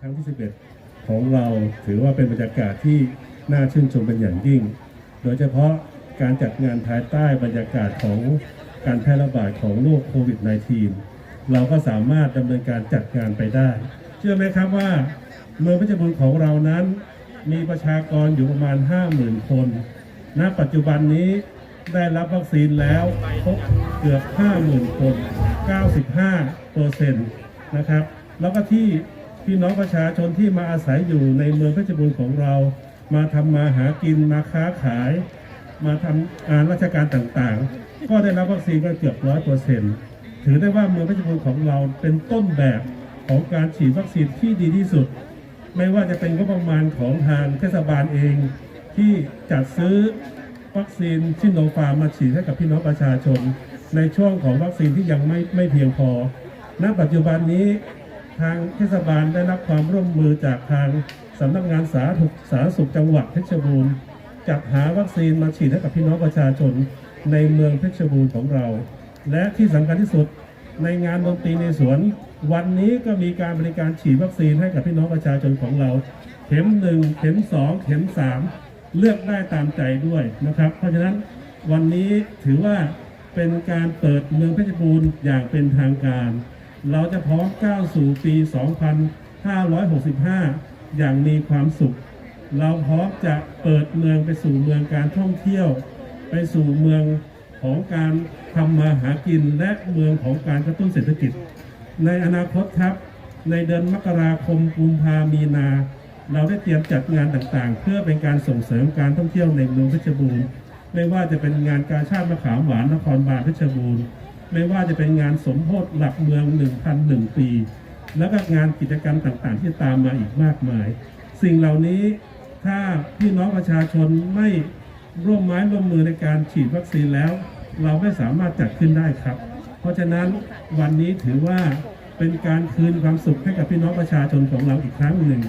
ครั้งที่ 11 ของเราถือว่าเป็นบรรยากาศที่น่าชื่นชมเป็นอย่างยิ่ง โดยเฉพาะการจัดงานภายใต้บรรยากาศของการแพร่ระบาดของโรคโควิด -19 เราก็สามารถดำเนินการจัดงานไปได้ เชื่อไหมครับว่าเมืองเพชรบูรณ์ของเรานั้น มีประชากรอยู่ประมาณ 50,000 คน ณ ปัจจุบันนี้ได้รับวัคซีนแล้วครบเกือบ 50,000 คน 95เปอร์เซ็นต์นะครับ แล้วก็ที่ พี่น้องประชาชนที่มาอาศัยอยู่ในเมืองเพชรบูรณ์ของเรา มาทำมาหากินมาค้าขาย มาทำงานราชการต่างๆ ก็ได้รับวัคซีนกันเกือบร้อยเปอร์เซ็นต์ถือได้ว่าเมืองเพชรบูรณ์ของเราเป็นต้นแบบของการฉีดวัคซีนที่ดีที่สุด ไม่ว่าจะเป็นงบประมาณของทางเทศบาลเอง ที่จัดซื้อวัคซีนชิโนฟาร์มมาฉีดให้กับพี่น้องประชาชน ในช่วงของวัคซีนที่ยังไม่ไม่เพียงพอ ณ ปัจจุบันนี้ ทางเทศบาลได้รับความร่วมมือจากทางสำนักงานสาธารณสุขสาสุขจังหวัดเพชรบูรณ์จัดหาวัคซีนมาฉีดให้กับพี่น้องประชาชนในเมืองเพชรบูรณ์ของเรา และที่สำคัญที่สุดในงานดนตรีในสวน วันนี้ก็มีการบริการฉีดวัคซีนให้กับพี่น้องประชาชนของเรา เข็มหนึ่งเข็มสองเข็มสามเลือกได้ตามใจด้วยนะครับ เพราะฉะนั้นวันนี้ถือว่าเป็นการเปิดเมืองเพชรบูรณ์อย่างเป็นทางการ เราจะพร้อมก้าวสู่ปี 2565 อย่างมีความสุข เราพร้อมจะเปิดเมืองไปสู่เมืองการท่องเที่ยว ไปสู่เมืองของการทำมาหากินและเมืองของการกระตุ้นเศรษฐกิจ ในอนาคตครับ ในเดือนมกราคมกุมภามีนา เราได้เตรียมจัดงานต่างๆ เพื่อเป็นการส่งเสริมการท่องเที่ยวในเมืองเพชรบูรณ์ ไม่ว่าจะเป็นงานกาชาติมะขามหวานนครบาลเพชรบูรณ์ ไม่ว่าจะเป็นงานสมโพธิหลักเมือง 1,001 ปี แล้วก็งานกิจกรรมต่างๆ ที่ตามมาอีกมากมาย สิ่งเหล่านี้ถ้าพี่น้องประชาชนไม่ร่วมไม้ร่วมมือในการฉีดวัคซีนแล้ว เราไม่สามารถจัดขึ้นได้ครับ เพราะฉะนั้นวันนี้ถือว่าเป็นการคืนความสุขให้กับพี่น้องประชาชนของเราอีกครั้งหนึ่ง